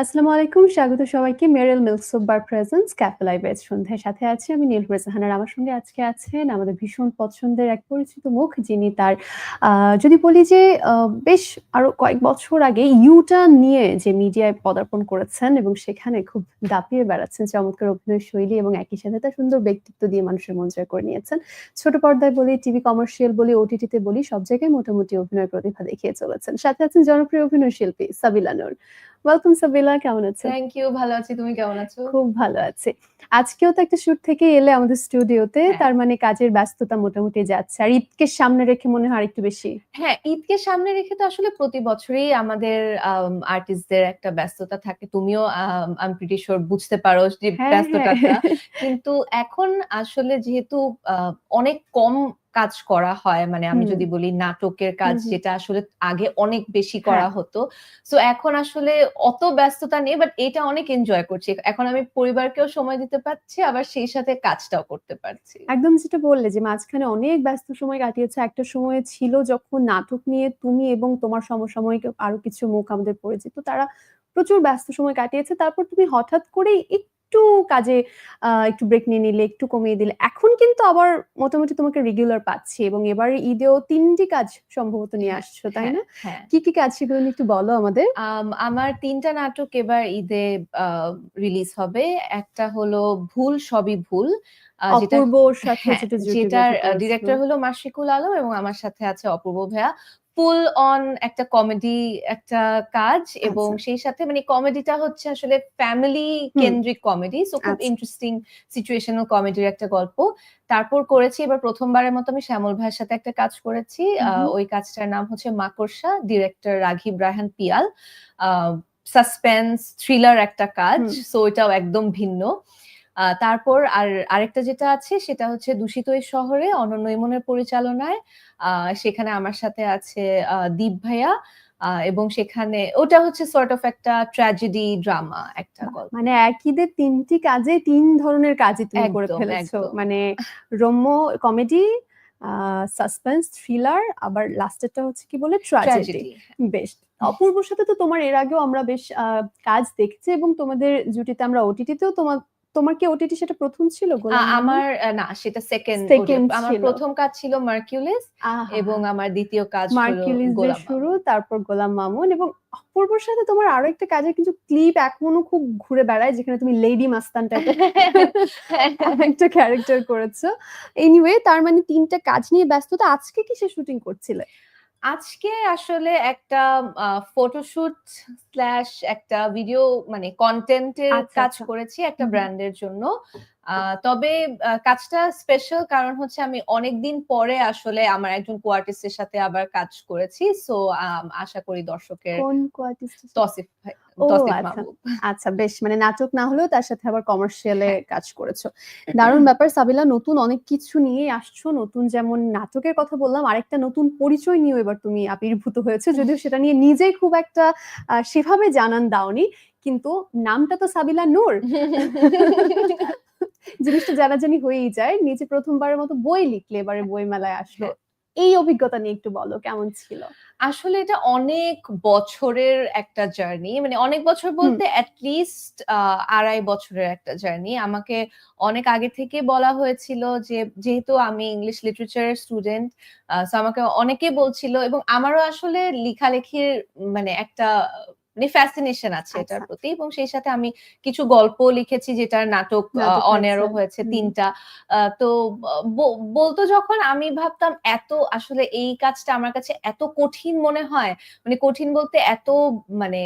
আসসালামু আলাইকুম, স্বাগত সবাইকে। Meril milk soap bar presence ক্যাপেলাই বেজ সন্ধ্যায় সাথে আছি আমি নীল জাহানার। আমার সঙ্গে আজকে আছেন আমাদের ভীষণ পছন্দের এক পরিচিত মুখ, যিনি তার যদি বলি যে বেশ আরও কয়েক বছর আগে ইউটা নিয়ে যে মিডিয়ায় পদার্পণ করেছেন এবং সেখানে খুব দাপিয়ে বেড়াচ্ছেন, চমৎকার অভিনয় শৈলী এবং একই সাথে তার সুন্দর ব্যক্তিত্ব দিয়ে মানুষের মন জয় করে নিয়েছেন। ছোট পর্দায় বলি, টিভি কমার্শিয়াল বলি ওটিটিতে বলি, সব জায়গায় মোটামুটি অভিনয় প্রতিভা দেখিয়ে চলেছেন। সাথে আছেন জনপ্রিয় অভিনয় শিল্পী সাবিলা নূর। ওয়েলকাম সাবিলা কেমন আছেন থ্যাংক ইউ ভালো আছি তুমি কেমন আছো? খুব ভালো আছে। আজকেও তো একটা শুট থেকে এলে আমাদের স্টুডিওতে হ্যাঁ। তার মানে কাজের ব্যস্ততা মোটামুটি যাচ্ছে। আর ঈদকে সামনে রেখে মনে হয় আরেকটু বেশি? হ্যাঁ ঈদকে সামনে রেখে তো আসলে প্রতি বছরই আমাদের আর্টিস্টদের একটা ব্যস্ততা থাকে। তুমিও আমি প্রিটি শিওর বুঝতে পারো যে হ্যাঁ, ব্যস্ততাটা। হ্যাঁ। কিন্তু এখন আসলে যেহেতু আহ, অনেক কম কাজ করা হয়। মানে আমি যদি বলি নাটকের কাজ। যেটা আসলে আগে অনেক বেশি করা হ্যাঁ। হতো। সো এখন আসলে অত ব্যস্ততা নেই বাট এটা অনেক এনজয় করছি। এখন আমি পরিবারকেও সময় দিতে পারছি আবার সেই সাথে কাজটাও করতে পারছি। একদম যেটা বললে যে মাঝখানে অনেক ব্যস্ত সময় কাটিয়েছে। একটা সময় ছিল যখন নাটক নিয়ে তুমি এবং তোমার সমসাময়িক আরও কিছু মুখ আমাদের পরিচিত তারা প্রচুর ব্যস্ত সময় কাটিয়েছে। তারপর তুমি হঠাৎ করেই একটু কাজে একটু ব্রেক নিয়ে নিলে একটু কমিয়ে দিলে। এখন কিন্তু আবার মোটামুটি তোমাকে রেগুলার পাচ্ছি এবং এবার ঈদেও তিনটি কাজ সম্ভবত নিয়ে আসছো তাই না? হ্যাঁ। হ্যাঁ কি কি কাজ সেগুলো একটু বলো আমাদের। আমার তিনটা নাটক এবার ঈদে রিলিজ হবে। একটা হলো ভুল সবই ভুল হ্যাঁ, যেটার ডিরেক্টর হলো মাশিকুল আলম এবং আমার সাথে আছে অপূর্ব ভাইয়া। ফুল অন একটা কমেডি একটা কাজ এবং আচ্ছা। সেই সাথে মানে কমেডিটা হচ্ছে আসলে ফ্যামিলি কেন্দ্রিক কমেডি সো খুব। ইন্টারেস্টিং সিচুয়েশনাল কমেডির একটা গল্প। তারপর করেছি এবার প্রথমবারের মতো আমি শ্যামল ভাইয়ের সাথে একটা কাজ করেছি। ওই কাজটার নাম হচ্ছে Makorsha director Raghib Raihan Piyal. Suspense thriller একটা কাজ সো এটাও একদম ভিন্ন। তারপর আর আরেকটা যেটা আছে সেটা হচ্ছে দূষিত এই শহরে অনন্য ইমনের পরিচালনায়। আহ, সেখানে আমার সাথে আছে দীপ ভাইয়া। এবং সেখানে ওটা হচ্ছে সর্ট অফ একটা ট্র্যাজেডি ড্রামা একটা গল্প। মানে একইদের তিনটি কাজে তিন ধরনের কাজই তুমি করে ফেলেছো। মানে রম্য কমেডি সাসপেন্স থ্রিলার আবার লাস্টেরটা হচ্ছে কি বলে ট্র্যাজেডি বেশ অপূর্বর সাথে তো তোমার এর আগেও আমরা বেশ আহ, কাজ দেখছি এবং তোমাদের জুটিতে আমরা ওটিটিতেও তোমার তোমার কি ওটিটি সেটা প্রথম ছিল আমার না সেটা সেকেন্ড আমার প্রথম কাজ ছিল মার্কিউলিস এবং আমার দ্বিতীয় কাজ মার্কিউলিস দিয়ে শুরু তারপর গোলাম মামুন এবং অপূর্বর সাথে তোমার আরও একটা কাজের কিন্তু ক্লিপ এখনও খুব ঘুরে বেড়ায় যেখানে তুমি লেডি মাস্তান একটা ক্যারেক্টার করেছ। এনিওয়ে তার মানে তিনটা কাজ নিয়ে ব্যস্ততা আজকে কি সে শুটিং করছিলে? আজকে আসলে একটা ফটোশুট স্ল্যাশ একটা ভিডিও মানে কন্টেন্টের আচ্ছা, কাজ আচ্ছা। করেছি একটা। ব্র্যান্ডের জন্য তবে কাজটা স্পেশাল কারণ হচ্ছে আমি অনেকদিন পরে আসলে আমার একজন কোয়ার্টিস্টের সাথে আবার কাজ করেছি। সো আশা করি দর্শকের কোন কোয়ার্টিস্ট তসিফ আচ্ছা। আচ্ছা বেশ মানে নাটক না হলেও তার সাথে আবার কমার্শিয়ালে কাজ করেছ। দারুণ ব্যাপার সাবিলা নতুন অনেক কিছু নিয়ে আসছো। নতুন যেমন নাটকের কথা বললাম আরেকটা নতুন পরিচয় নিয়েও এবার তুমি আবির্ভূত হয়েছে। যদিও সেটা নিয়ে নিজেই খুব একটা আহ, সেভাবে জানান দাওনি কিন্তু নামটা তো সাবিলা নূর। জিনিসটা জানাজানি হয়েই যায়। নিজে প্রথমবারের মতো বই লিখলে এবারে বই মেলায় আসলো। এই অভিজ্ঞতা নিয়ে একটু বলো কেমন ছিল? আসলে এটা অনেক বছরের একটা জার্নি। মানে অনেক বছর বলতে অ্যাটলিস্ট আড়াই বছরের একটা জার্নি। আমাকে অনেক আগে থেকে বলা হয়েছিল যে যেহেতু আমি ইংলিশ লিটারেচারের স্টুডেন্ট আমাকে অনেকে বলছিল এবং আমারও আসলে লেখালেখির মানে একটা মানে ফ্যাসিনেশন আছে এটার আচ্ছা। প্রতি এবং সেই সাথে আমি কিছু গল্প লিখেছি যেটার নাটক অনেরও হয়েছে। হয়েছে তিনটা আহ, তো বলতো যখন আমি ভাবতাম এত আসলে এই কাজটা আমার কাছে এত কঠিন মনে হয় মানে কঠিন বলতে এত মানে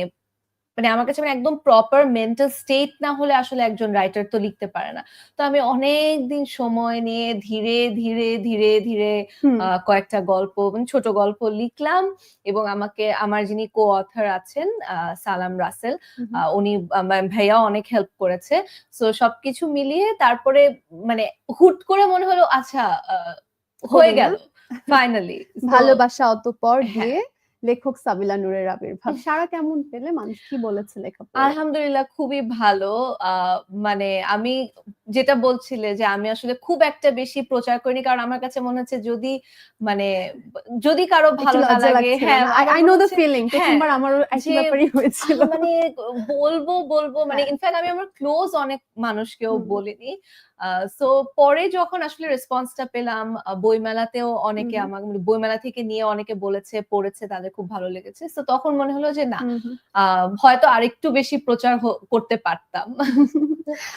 মানে আমার কাছে মানে একদম প্রপার মেন্টাল স্টেট না হলে আসলে একজন রাইটার তো লিখতে পারে না। তো আমি অনেক দিন সময় নিয়ে ধীরে ধীরে ধীরে ধীরে কয়েকটা গল্প মানে ছোট গল্প লিখলাম এবং আমাকে আমার যিনি কো অথর আছেন সালাম রাসেল উনি ভাইয়া অনেক হেল্প করেছে। সো সবকিছু মিলিয়ে তারপরে মানে হুট করে মনে হলো আচ্ছা হয়ে গেল ফাইনালি ভালোবাসা অতপর হ্যাঁ। দিয়ে লেখক সাবিলা নূরের আবির্ভাব সারা কেমন পেলে মানুষ কি বলেছে লেখা আলহামদুলিল্লাহ খুবই ভালো মানে আমি যেটা বলছিলে যে আমি আসলে খুব একটা বেশি প্রচার করিনি কারণ আমার কাছে মনে হচ্ছে যদি মানে যদি কারও ভালো না লাগে হ্যাঁ না? The হচ্ছে- feeling. হ্যাঁ, প্রথমবার আমারও একই ব্যাপারই হয়েছিল। মানে বলব বলব মানে হ্যাঁ। ইনফ্যাক্ট আমি আমার ক্লোজ অনেক মানুষকেও বলিনি সো পরে যখন আসলে রেসপন্সটা পেলাম বইমেলাতেও অনেকে। আমাকে মানে বইমেলা থেকে নিয়ে অনেকে বলেছে পড়েছে তাদের খুব ভালো লেগেছে। তো তখন মনে হলো যে না হয়তো আরেকটু বেশি প্রচার করতে পারতাম।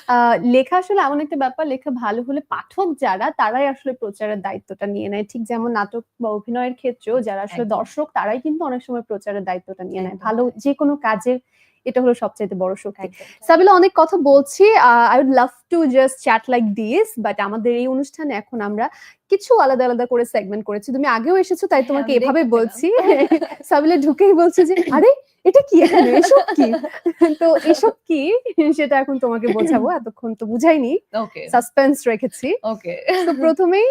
আহ, লেখা আসলে এমন একটা ব্যাপার লেখা ভালো হলে পাঠক যারা তারাই আসলে প্রচারের দায়িত্বটা নিয়ে নেয়। ঠিক যেমন নাটক বা অভিনয়ের ক্ষেত্রেও যারা আসলে দর্শক তারাই কিন্তু অনেক সময় প্রচারের দায়িত্বটা নিয়ে নেয়। ভালো। যে কোনো কাজের এটা হলো সবচেয়ে বড় শক্তি। সাবিলা অনেক কথা বলছি। I would love to just chat like this but আমাদের এই অনুষ্ঠানে এখন আমরা কিছু আলাদা আলাদা করে সেগমেন্ট করেছি। তুমি আগেও এসেছ তাই হ্যাঁ, তোমাকে এভাবে বলছি। সাবিলা ঢুকেই বলছে যে আরে এটা কি এখানে? এসব কি? তো এসব কি সেটা এখন তোমাকে বোঝাবো এতক্ষণ তো বুঝাইনি। ওকে সাসপেন্স রেখেছি। ওকে তো প্রথমেই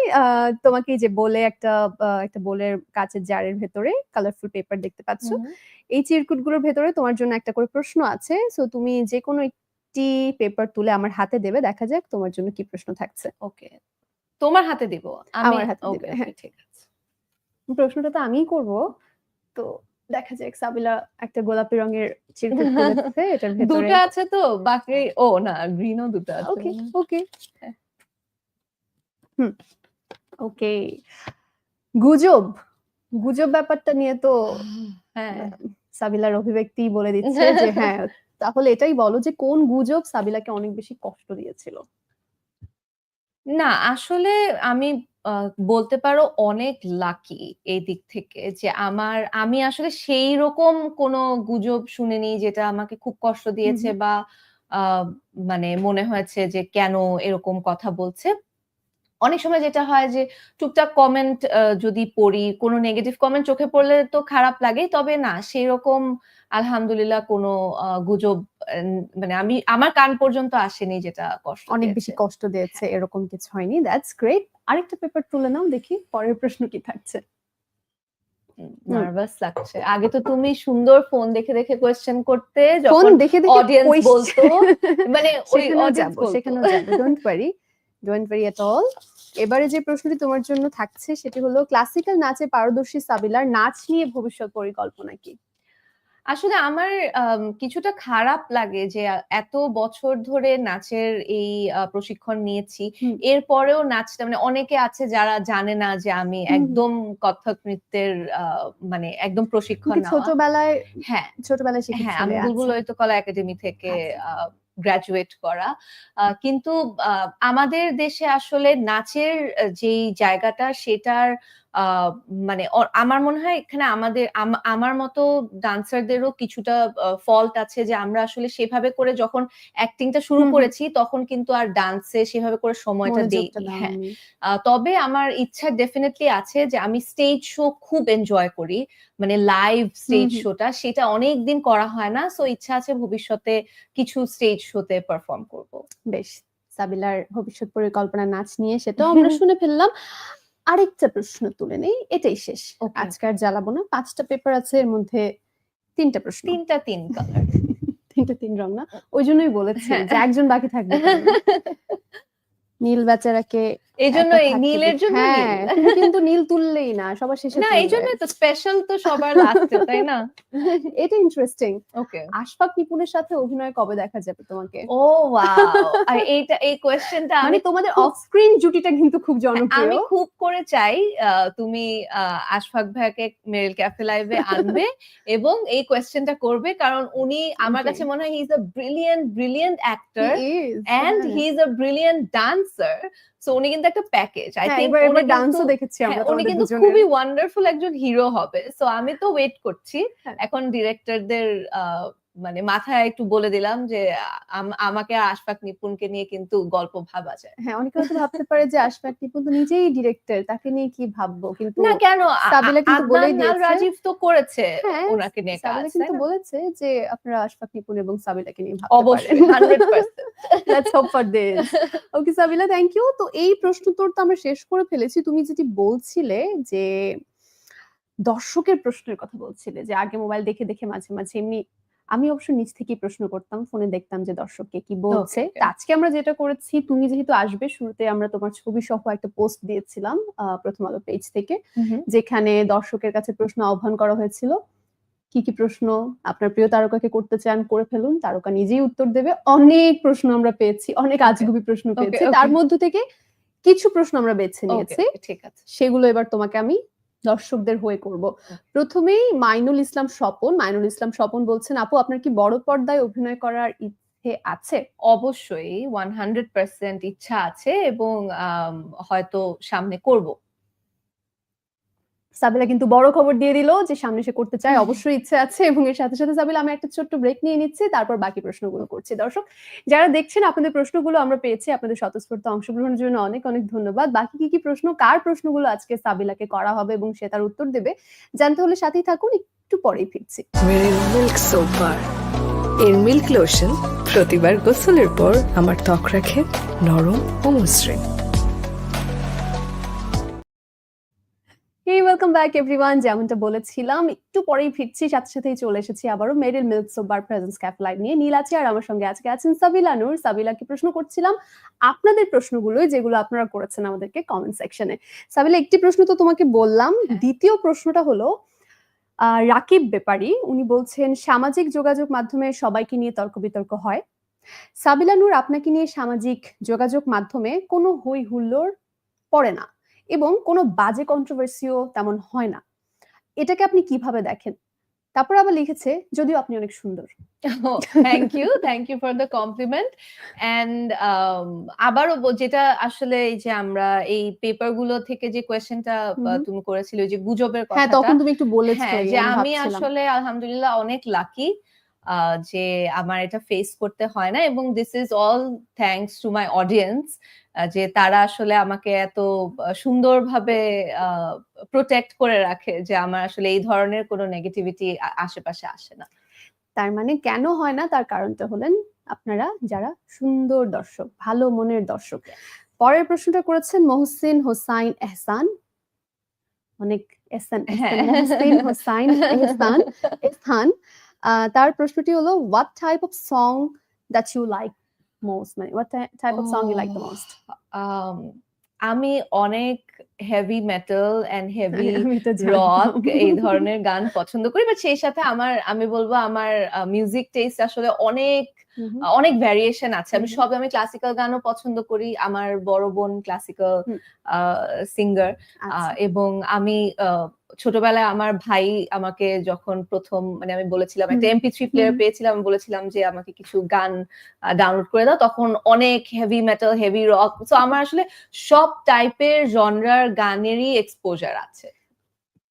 তোমাকে যে বলে একটা একটা বোলের কাচের জারের ভেতরে কালারফুল পেপার দেখতে পাচ্ছ। এই চিরকুটগুলোর ভেতরে তোমার জন্য একটা করে প্রশ্ন আছে। সো তুমি যে কোনো একটি পেপার তুলে আমার হাতে দেবে দেখা যাক তোমার জন্য কি প্রশ্ন থাকছে। ওকে তোমার হাতে দিব। আমি আমার হাতে দিবে, হ্যাঁ। ঠিক আছে। প্রশ্নটা তো আমিই করব। তো দেখা যায় সাবিলা একটা গোলাপি রঙের চিরকুট এটার ভেতরে দুটো আছে তো বাকি ও না গ্রিনও দুটো আছে। ওকে ওকে। হুম ওকে গুজব গুজব ব্যাপারটা নিয়ে তো হ্যাঁ। সাবিলার অভিব্যক্তি বলে দিচ্ছে যে হ্যাঁ তাহলে এটাই বলো যে কোন গুজব সাবিলাকে অনেক বেশি কষ্ট দিয়েছিল? না আসলে আমি বলতে পারো অনেক লাকি এই দিক থেকে যে আমার আমি আসলে সেই রকম কোনো গুজব শুনিনি যেটা আমাকে খুব কষ্ট দিয়েছে বা আহ, মানে মনে হয়েছে যে কেন এরকম কথা বলছে। অনেক সময় যেটা হয় যে টুকটাক কমেন্ট যদি পড়ি কোনো নেগেটিভ কমেন্ট চোখে পড়লে তো খারাপ লাগে তবে না সেই রকম আলহামদুলিল্লাহ কোনো গুজব মানে আমি আমার কান পর্যন্ত আসেনি যেটা কষ্ট অনেক বেশি কষ্ট দিয়েছে এরকম কিছু হয়নি দ্যাটস গ্রেট আরেকটা পেপার তুলে নাও দেখি পরের প্রশ্ন কি থাকছে। নার্ভাস লাগছে। আগে তো তুমি সুন্দর ফোন দেখে দেখে কোয়েশ্চেন করতে যখন দেখে দেখে question- বলতো, মানে ওই সেখানেও যাব। সেখানেও যাব don't worry don't worry at all এবারে যে প্রশ্নটি তোমার জন্য থাকছে সেটি হলো ক্লাসিক্যাল নাচে পারদর্শী সাবিলার নাচ নিয়ে ভবিষ্যৎ পরিকল্পনা কি? আসলে আমার কিছুটা খারাপ লাগে যে এত বছর ধরে নাচের এই প্রশিক্ষণ নিয়েছি। এরপরেও নাচটা মানে অনেকে আছে যারা জানে না যে আমি একদম কত্থক নৃত্যের আহ, মানে একদম প্রশিক্ষণ ছোটবেলায় হ্যাঁ। ছোটবেলায় হ্যাঁ আমি শিখেছিলে বুলবুল আচ্ছা। ললিতকলা একাডেমি থেকে আচ্ছা। গ্রাজুয়েট করা। কিন্তু আমাদের দেশে আসলে নাচের যেই জায়গাটা সেটার মানে আমার মনে হয় এখানে আমাদের আমার মতো ডান্সারদেরও কিছুটা ফল্ট আছে যে আমরা আসলে সেভাবে করে যখন অ্যাক্টিংটা শুরু। করেছি তখন কিন্তু আর ডান্সে সেভাবে করে সময়টা দেই হ্যাঁ তবে আমার ইচ্ছা ডেফিনেটলি আছে যে আমি স্টেজ শো খুব এনজয় করি মানে লাইভ স্টেজ। শোটা সেটা অনেক দিন করা হয় না সো ইচ্ছা আছে ভবিষ্যতে কিছু স্টেজ শোতে পারফর্ম করব বেশ সাবিলার ভবিষ্যৎ পরিকল্পনা নাচ নিয়ে সেটাও আমরা শুনে ফেললাম আরেকটা প্রশ্ন তুলে নেই এটাই শেষ। Okay. আজকে আর জ্বালাবো না পাঁচটা পেপার আছে এর মধ্যে তিনটা প্রশ্ন। তিনটা তিন কালার তিনটা তিন রং না? ওই জন্যই বলেছি হ্যাঁ। যে একজন বাকি থাকবে। নীল বেচারাকে এই জন্য এই নীলের জন্য তুমি কিন্তু নীল তুললেই না সবার শেষে না এই। জন্য তো স্পেশাল তো সবার লাস্টে তাই না? এটা ইন্টারেস্টিং ওকে আশফাক নিপুণের সাথে অভিনয় কবে দেখা যাবে তোমাকে? ও ওয়াও আর এইটা এই কোয়েশ্চেনটা মানে আমি তোমাদের খুব- অফ স্ক্রিন জুটিটা কিন্তু খুব জনপ্রিয়। আমি খুব করে চাই তুমি আশফাক ভাইয়াকে মেরিল ক্যাফে লাইভে আনবে এবং এই কোয়েশ্চেনটা করবে কারণ উনি আমার কাছে মনে হয় he is a brilliant brilliant actor and. He is a brilliant dancer so উনি কিন্তু একটা প্যাকেজ আই হ্যাঁ, থিংক এবার ডান্সও দেখেছি আমরা উনি কিন্তু। খুবই ওয়ান্ডারফুল একজন হিরো হবে সো আমি তো ওয়েট করছি হ্যাঁ। এখন ডিরেক্টরদের মানে মাথায় একটু বলে দিলাম যে আম- আমাকে আর আশফাক নিপুণকে নিয়ে কিন্তু গল্প ভাবা যায়। হ্যাঁ অনেকে হয়তো ভাবতে পারে যে আশফাক নিপুণ তো নিজেই ডিরেক্টর তাকে নিয়ে কি ভাববো? কিন্তু না কেন? সাবিলা কিন্তু বলেই আল দিয়েছে। রাজীব তো করেছে হ্যাঁ, ওনাকে নিয়ে কাজ সাবিলা কিন্তু বলেছে যে আপনারা আশফাক নিপুণ এবং সাবিলাকে নিয়ে ভাবতে অবশ্যই পারেন। Hundred percent Let's hope for this. Okay Sabila thank you তো এই প্রশ্ন তোর তো আমরা শেষ করে ফেলেছি। তুমি যেটি বলছিলে যে দর্শকের প্রশ্নের কথা বলছিলে যে আগে মোবাইল দেখে দেখে মাঝে মাঝে এমনি আমি অবশ্য নিজ থেকেই প্রশ্ন করতাম ফোনে দেখতাম যে দর্শককে কি বলছে। আজকে আমরা যেটা করেছি তুমি যেহেতু আসবে শুরুতে আমরা তোমার ছবি সহ একটা পোস্ট দিয়েছিলাম প্রথম আলো পেজ থেকে যেখানে দর্শকের কাছে প্রশ্ন আহ্বান করা হয়েছিল। কি কি প্রশ্ন আপনার প্রিয় তারকাকে করতে চান করে ফেলুন। তারকা নিজেই উত্তর দেবে। অনেক প্রশ্ন আমরা পেয়েছি অনেক আজগুবি প্রশ্ন পেয়েছি। তার মধ্য থেকে কিছু প্রশ্ন আমরা বেছে নিয়েছি। ঠিক আছে। সেগুলো এবার তোমাকে আমি দর্শকদের হয়ে করব। প্রথমেই মাইনুল ইসলাম স্বপন। মাইনুল ইসলাম স্বপন বলছেন আপু আপনার কি বড় পর্দায় অভিনয় করার ইচ্ছে আছে? অবশ্যই ওয়ান হান্ড্রেড পার্সেন্ট ইচ্ছা আছে এবং হয়তো সামনে করব। সাবিলা কিন্তু বড় খবর দিয়ে দিল যে সামনে সে করতে চায় অবশ্যই ইচ্ছে আছে এবং এর সাথে সাথে সাবিলা আমি একটা ছোট্ট ব্রেক নিয়ে নিচ্ছি তারপর বাকি প্রশ্নগুলো করছি। দর্শক যারা দেখছেন আপনাদের প্রশ্নগুলো আমরা পেয়েছি আপনাদের স্বতঃস্ফূর্ত অংশগ্রহণের জন্য অনেক অনেক ধন্যবাদ। বাকি কি কি প্রশ্ন কার প্রশ্নগুলো আজকে সাবিলাকে করা হবে এবং সে তার উত্তর দেবে জানতে হলে সাথেই থাকুন একটু পরেই ফিরছি। মিল্ক এর মিল্ক লোশন প্রতিবার গোসলের পর আমার ত্বক রাখে নরম ও মসৃণ। ওয়েলকাম ব্যাক এভরিওয়ান যেমনটা বলেছিলাম একটু পরেই ফিরছি সাথে সাথেই চলে এসেছি আবারও Meril milk soap bar presence cap live নিয়ে। নীল আছে আর আমার সঙ্গে আজকে আছেন সাবিলা নূর। সাবিলাকে প্রশ্ন করছিলাম আপনাদের প্রশ্নগুলোই যেগুলো আপনারা করেছেন আমাদেরকে কমেন্ট সেকশনে সাবিলা একটি প্রশ্ন তো তোমাকে বললাম। হ্যাঁ। দ্বিতীয় প্রশ্নটা হলো আহ, রাকিব ব্যাপারী উনি বলছেন সামাজিক যোগাযোগ মাধ্যমে সবাইকে নিয়ে তর্ক বিতর্ক হয়। সাবিলা নূর আপনাকে নিয়ে সামাজিক যোগাযোগ মাধ্যমে কোনো হই হুল্লোড় পড়ে না। এবং কোনো বাজে কন্ট্রোভার্সিও তেমন হয় না। এটাকে আপনি কীভাবে দেখেন? তারপর আবার লিখেছে যদিও আপনি অনেক সুন্দর। Thank you thank you for the compliment and আবারও যেটা আসলে এই যে আমরা এই পেপারগুলো থেকে যে কোয়েশ্চেনটা তুমি করেছিলে যে গুজবের হ্যাঁ কথাটা। তখন তুমি একটু বলেছ হ্যাঁ যে আমি আসলে আলহামদুলিল্লাহ অনেক লাকি যে আমার এটা ফেস করতে হয় না। এবং this is all thanks to my audience যে তারা আসলে আমাকে এত সুন্দরভাবে প্রোটেক্ট করে রাখে যে আমার আসলে এই ধরনের কোনো নেগেটিভিটি আশেপাশে আসে না। তার মানে কেন হয় না? তার কারণটা হলেন আপনারা যারা সুন্দর দর্শক ভালো মনের দর্শক। পরের প্রশ্নটা করেছেন মহসিন হোসাইন এহসান। অনেক এহসান হ্যাঁ। হোসাইন এহসান এহসান। তার প্রশ্নটি হলো what type of song that you like most মানে what type of song you like the most Um, আমি অনেক heavy metal and heavy rock এই ধরনের গান পছন্দ করি বাট সেই সাথে আমার আমি বলব আমার মিউজিক টেস্ট আসলে অনেক। অনেক ভ্যারিয়েশন আছে। আমি। সব আমি ক্লাসিক্যাল গানও পছন্দ করি। আমার বড় বোন ক্লাসিক্যাল হুম। সিঙ্গার আচ্ছা। এবং আমি ছোটবেলায় আমার ভাই আমাকে যখন প্রথম মানে আমি বলেছিলাম একটা এমপি থ্রি প্লেয়ার পেয়েছিলাম আমি বলেছিলাম যে আমাকে কিছু গান ডাউনলোড করে দাও। তখন অনেক হেভি মেটাল হেভি রক তো আমার আসলে সব টাইপের জনরার গানেরই এক্সপোজার আছে।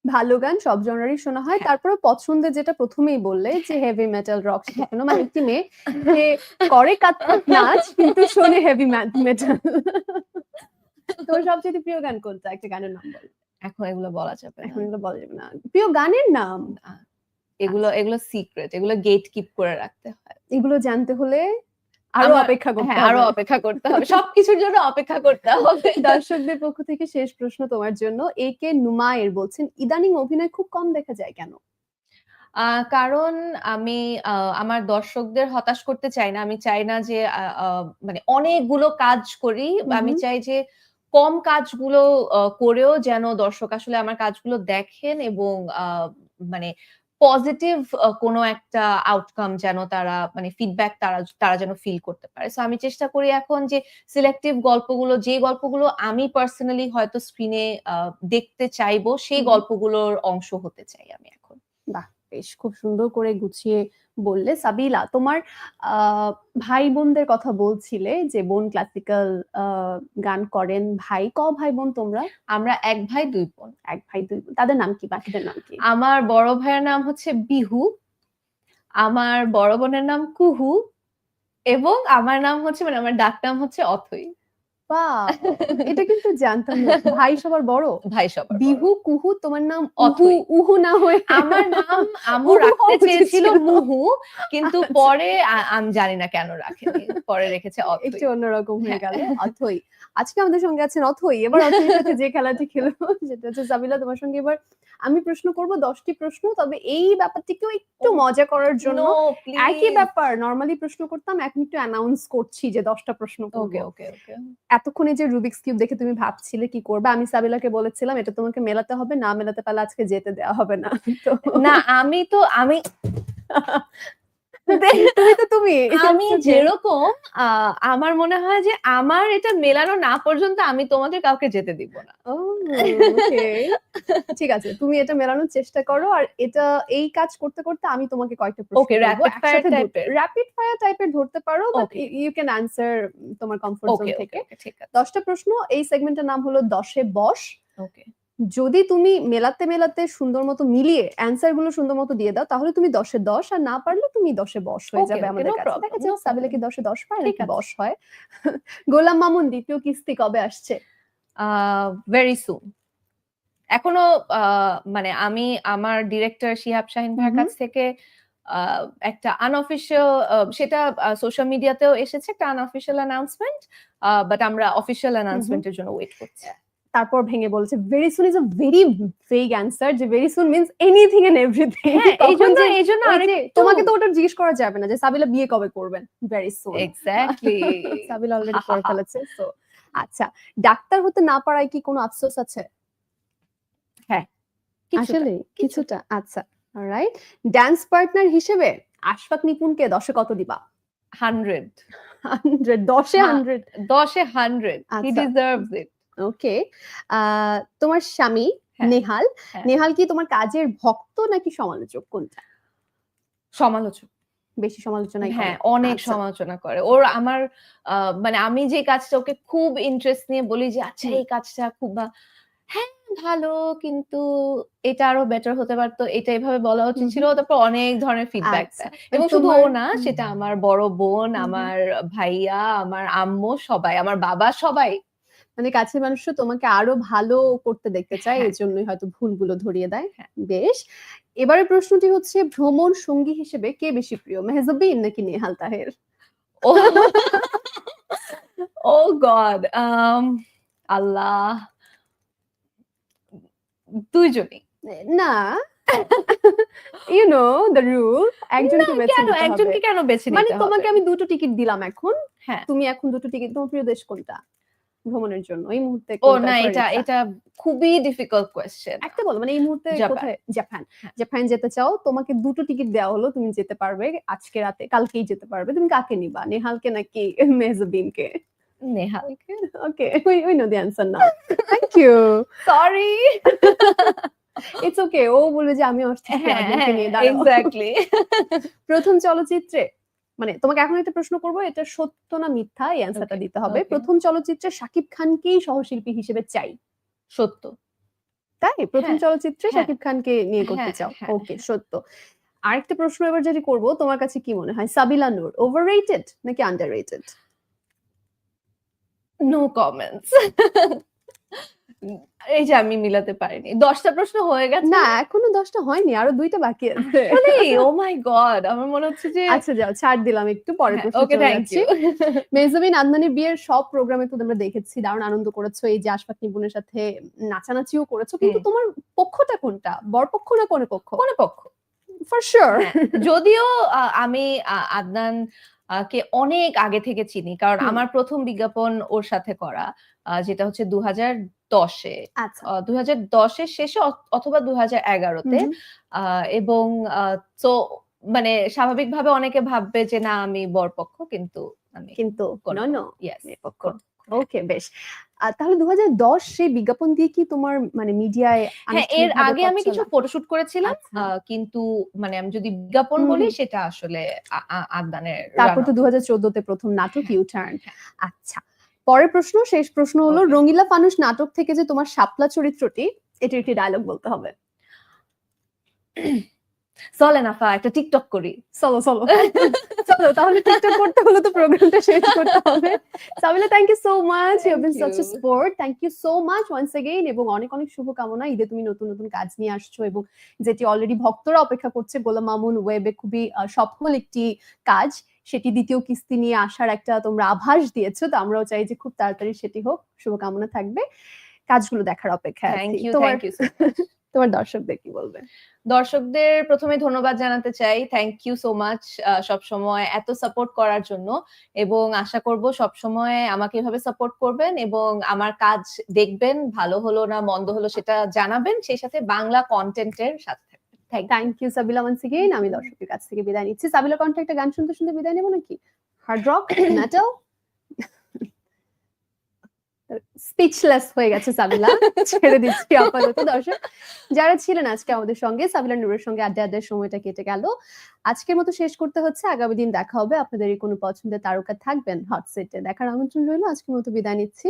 ভালো গান সব জনারই শোনা হয়। হ্যাঁ। তারপরে পছন্দের যেটা প্রথমেই বললে যে হেভি মেটাল রক শোনো মানে একটি মেয়ে যে করে কাতরাক নাচ কিন্তু শোনে হেভি মেটাল তোমার সবচেয়ে প্রিয় গান কোনটা? একটা গানের নাম বলো। এখন এগুলো বলা যাবে এখন এগুলো বলা যাবে না। প্রিয় গানের নাম? এগুলো এগুলো সিক্রেট এগুলো গেট কিপ করে রাখতে হয়। এগুলো জানতে হলে আরও অপেক্ষা করতে হ্যাঁ আরও অপেক্ষা করতে হবে। সবকিছুর জন্য অপেক্ষা করতে হবে। দর্শকদের পক্ষ থেকে শেষ প্রশ্ন তোমার জন্য। এ কে নুমায়ের বলছেন ইদানিং অভিনয় খুব কম দেখা যায় কেন? কারণ আমি আহ, আমার দর্শকদের হতাশ করতে চাই না। আমি চাই না যে মানে অনেকগুলো কাজ করি। আমি চাই যে কম কাজগুলো করেও যেন দর্শক আসলে আমার কাজগুলো দেখেন এবং আহ, মানে পজিটিভ কোনো একটা আউটকাম যেন তারা মানে ফিডব্যাক তারা তারা যেন ফিল করতে পারে। সো আমি চেষ্টা করি এখন যে সিলেক্টিভ গল্পগুলো যে গল্পগুলো আমি পার্সোনালি হয়তো স্ক্রিনে দেখতে চাইব সেই গল্পগুলোর অংশ হতে চাই আমি এখন। বাহ! বেশ খুব সুন্দর করে গুছিয়ে বললে সাবিলা তোমার ভাই বোনদের কথা বলছিলে যে বোন ক্লাসিক্যাল গান করেন ভাই। ক ভাই বোন তোমরা? আমরা এক ভাই দুই বোন। এক ভাই দুই বোন। তাদের নাম কি? বাকিদের নাম কি? আমার বড় ভাইয়ের নাম হচ্ছে বিহু আমার বড় বোনের নাম কুহু এবং আমার নাম হচ্ছে মানে আমার ডাক নাম হচ্ছে অথই। বাহ! এটা কিন্তু জানতাম না। ভাই সবার বড়? ভাই সবার বিহু কুহু তোমার নাম উহু উহু না হয়ে আমার নাম উহু রাখতে চেয়েছিল মুহু কিন্তু আচ্ছা। পরে আমি জানি না কেন রাখেনি। পরে রেখেছে অথই একটু অন্যরকম হয়ে গেল। হ্যাঁ। অথই। আজকে আমাদের সঙ্গে আছেন অথই। এবার অথইর সাথে যে খেলাটি খেলব সেটা হচ্ছে সাবিলা তোমার সঙ্গে এবার আমি প্রশ্ন করব দশটি প্রশ্ন। তবে এই ব্যাপারটিকেও একটু মজা করার জন্য একই ব্যাপার নর্মালি প্রশ্ন করতাম এখন একটু অ্যানাউন্স করছি যে দশটা প্রশ্ন ওকে ওকে ওকে এতক্ষণে যে রুবিক্স কিউব দেখে তুমি ভাবছিলে কি করবে, আমি সাবিলাকে বলেছিলাম, এটা তোমাকে মেলাতে হবে, না মেলাতে পারলে আজকে যেতে দেওয়া হবে না। না, আমি তো, আমি তুমি তো তুমি আমি যেরকম আমার মনে হয় যে আমার এটা মেলানো না পর্যন্ত আমি তোমাদের কাউকে যেতে দিব না। ঠিক আছে তুমি এটা মেলানোর চেষ্টা করো আর এটা এই কাজ করতে করতে আমি তোমাকে কয়েকটা প্রশ্ন rapid fire type এর। র্যাপিড ফায়ার টাইপের ধরতে পারো বাট ইউ ক্যান আনসার তোমার কমফোর্ট জোন থেকে। ওকে ঠিক আছে। দশটা প্রশ্ন এই সেগমেন্টের নাম হলো দশে বস। ওকে যদি তুমি মেলাতে মেলাতে সুন্দর মতো মিলিয়ে অ্যান্সারগুলো সুন্দর মতো দিয়ে দাও তাহলে তুমি দশে দশ আর না পারলে তুমি দশে বশ হয়ে যাবে আমাদের কাছে। দেখা যাক সাবিলা কি দশে দশ পায় নাকি। বশ হয়। গোলাম মামুন দ্বিতীয় কিস্তি কবে আসছে? ভেরি সুন এখনও মানে আমি আমার ডিরেক্টর শিহাব শাহিন ভাইয়ের কাছ থেকে আহ, একটা আনঅফিসিয়াল সেটা সোশ্যাল মিডিয়াতেও এসেছে একটা আনঅফিসিয়াল অ্যানাউন্সমেন্ট বাট আমরা অফিসিয়াল অ্যানাউন্সমেন্টের জন্য ওয়েট করছি। তারপর ভেঙে বলেছে very soon is a very vague answer যে very soon means anything and everything হ্যাঁ এই জন্য এই জন্য তোমাকে তো ওটা জিজ্ঞেস করা যাবে না যে সাবিলা বিয়ে কবে করবেন? Very soon exactly Sabila already করে ফেলেছে তো আচ্ছা ডাক্তার হতে না পারায় কি কোনো আফসোস আছে? হ্যাঁ আসলে কিছুটা আচ্ছা রাইট ডান্স পার্টনার হিসেবে আশফাক নিপুণকে দশে কত দিবা? হান্ড্রেড হান্ড্রেড দশে হ্যাঁ। হান্ড্রেড দশে হান্ড্রেড হি। ডিজার্ভস ইট ওকে। তোমার স্বামী হ্যাঁ। নেহাল। হ্যাঁ। নেহাল কি তোমার কাজের ভক্ত নাকি সমালোচক? কোনটা? সমালোচক। বেশি সমালোচনা হ্যাঁ অনেক সমালোচনা করে। ওর আমার মানে আমি যে কাজটা ওকে খুব ইন্টারেস্ট নিয়ে বলি যে আচ্ছা এই কাজটা খুব হ্যাঁ ভালো কিন্তু এটা আরও বেটার হতে পারতো। এটা এভাবে বলা উচিত ছিল। তারপর অনেক ধরনের ফিডব্যাক আচ্ছা। এবং শুধু ও না সেটা আমার বড় বোন। আমার ভাইয়া আমার আম্মু সবাই আমার বাবা সবাই মানে কাছের মানুষ তোমাকে আরও ভালো করতে দেখতে চায় হ্যাঁ। এই জন্যই হয়তো ভুলগুলো ধরিয়ে দেয়। হ্যাঁ। বেশ। এবারের প্রশ্নটি হচ্ছে ভ্রমণ সঙ্গী হিসেবে কে বেশি প্রিয় মেহজাবিন নাকি নেহাল তাহের? ও গড আল্লাহ। দুইজনই। না। ইউ নো দ্য রুল একজনকে বেছে নিতে হবে। একজনকে কেন বেছে মানে তোমাকে আমি দুটো টিকিট দিলাম এখন। হ্যাঁ। তুমি এখন দুটো টিকিট তোমার প্রিয় দেশ কোনটা? ভ্রমণের জন্য? এই মুহূর্তে ও না এটা এটা খুবই ডিফিকাল্ট কোয়েশ্চেন একটা বলো মানে এই মুহূর্তে। কোথায়? জাপান হ্যাঁ। জাপান যেতে চাও তোমাকে দুটো টিকিট দেওয়া হলো তুমি যেতে পারবে আজকে রাতে কালকেই যেতে পারবে। তুমি কাকে নিবা? নেহালকে নাকি মেহজাবিনকে? নেহালকে? Okay we we know the answer now thank you sorry it's okay ও বলবে যে আমি অস্থির হ্যাঁ নিয়ে দাঁড়াবো। এক্স্যাক্টলি প্রথম চলচ্চিত্রে মানে তোমাকে এখন একটা প্রশ্ন করব এটা সত্য না মিথ্যা? এই অ্যান্সারটা দিতে হবে। প্রথম চলচ্চিত্রে শাকিব খানকেই সহশিল্পী হিসেবে চাই। সত্য। তাই? প্রথম হ্যাঁ, চলচ্চিত্রে হ্যাঁ। শাকিব খানকে নিয়ে করতে হ্যাঁ, চাও? হ্যাঁ, ওকে সত্য। আরেকটা প্রশ্ন এবার যদি করব তোমার কাছে কি মনে হয়? সাবিলা নূর ওভাররেটেড নাকি আন্ডাররেটেড নো কমেন্টস এই যে আমি মিলাতে পারিনি। দশটা প্রশ্ন হয়ে গেছে? না এখনও দশটা হয়নি আরও দুইটা বাকি আছে। ও মাই গড আমার মনে হচ্ছে যে আচ্ছা যাও ছাড় দিলাম একটু পরে ওকে থ্যাংক ইউ মেহজাবিন আদনানির বিয়ের সব প্রোগ্রামে তো আমরা দেখেছি দারুণ আনন্দ করেছ এই যে আশফাক নিপুণের সাথে নাচানাচিও করেছ কিন্তু তোমার পক্ষটা কোনটা? বরপক্ষ না কোন পক্ষ? কোন পক্ষ। ফর শিওর হ্যাঁ, যদিও আমি আদনান কে অনেক আগে থেকে চিনি কারণ আমার প্রথম বিজ্ঞাপন ওর সাথে করা আহ, যেটা হচ্ছে দু হাজার দশে আচ্ছা। দু হাজার দশের শেষে অথবা দু হাজার এগারোতে এবং তো মানে স্বাভাবিকভাবে অনেকে ভাববে যে না আমি বরপক্ষ কিন্তু আমি কিন্তু পক্ষ ওকে বেশ। তাহলে দু হাজার দশ সেই বিজ্ঞাপন দিয়ে কি তোমার মানে মিডিয়ায় হ্যাঁ এর আগে আমি কিছু ফটোশুট করেছিলাম আচ্ছা। কিন্তু মানে আমি যদি বিজ্ঞাপন বলি সেটা আসলে আ- আ- তারপর তো। দু হাজার চোদ্দতে প্রথম নাটক ইউটার্ন হ্যাঁ। আচ্ছা। পরের প্রশ্ন শেষ প্রশ্ন হলো রঙিলা ফানুস নাটক থেকে যে তোমার শাপলা চরিত্রটি এটি একটি ডায়লগ বলতে হবে। চলেন আফা একটা টিকটক করি। চলো চলো। চলো তাহলে টিকটক করতে হলে তো প্রোগ্রামটা শেষ করতে হবে। Sabila thank you so much you been such a. Sport thank you so much once again এবং অনেক অনেক শুভকামনা। ঈদে তুমি নতুন নতুন কাজ নিয়ে আসছো এবং যেটি অলরেডি ভক্তরা অপেক্ষা করছে গোলাম মামুন ওয়েবে খুবই সফল একটি কাজ। সেটি দ্বিতীয় কিস্তি নিয়ে আসার একটা তোমরা আভাস দিয়েছ তো আমরাও চাই যে খুব তাড়াতাড়ি সেটি হোক। শুভকামনা থাকবে কাজগুলো দেখার অপেক্ষা তোমার দর্শকদের কি বলবে? দর্শকদের প্রথমে ধন্যবাদ জানাতে চাই। থ্যাংক ইউ সো মাচ সব সময় এত সাপোর্ট করার জন্য এবং আশা করব সব সময় আমাকে এভাবে সাপোর্ট করবেন এবং আমার কাজ দেখবেন ভালো হলো না মন্দ হলো সেটা জানাবেন। সেই সাথে বাংলা কন্টেন্টের সাথে thank you Sabila once again আমি দর্শকের কাছ থেকে বিদায় নিচ্ছি। সাবিলা কণ্ঠে একটা গান শুনতে শুনতে বিদায় নেব নাকি? হার্ড রক মেটাল স্পিচলেস হয়ে গেছে সাবিলা ছেড়ে দিচ্ছি আপাতত দর্শক। যারা ছিলেন আজকে আমাদের সঙ্গে সাবিলা নূরের সঙ্গে আড্ডা আড্ডার সময়টা কেটে গেল। আজকের মতো শেষ করতে হচ্ছে। আগামী দিন দেখা হবে। আপনাদের কোনো পছন্দের তারকা থাকবেন হট সেটে দেখার আমন্ত্রণ রইল। আজকের মতো বিদায় নিচ্ছি।